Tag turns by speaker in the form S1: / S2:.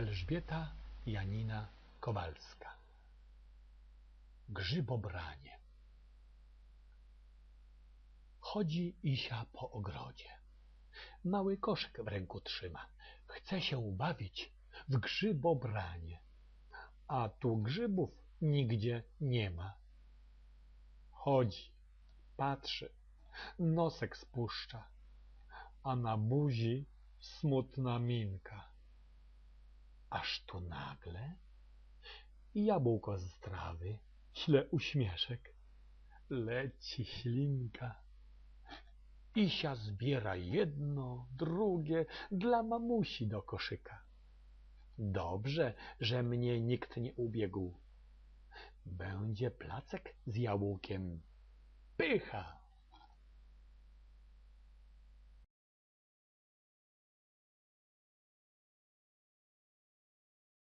S1: Elżbieta Janina Kowalska Grzybobranie Chodzi Isia po ogrodzie. Mały koszyk w ręku trzyma. Chce się bawić w grzybobranie. A tu grzybów nigdzie nie ma. Chodzi, patrzy, nosek spuszcza, a na buzi smutna minka. Aż tu nagle jabłko z trawy, śle uśmieszek, leci ślinka. Isia zbiera jedno, drugie dla mamusi do koszyka. Dobrze, że mnie nikt nie ubiegł. Będzie placek z jabłkiem. Pycha!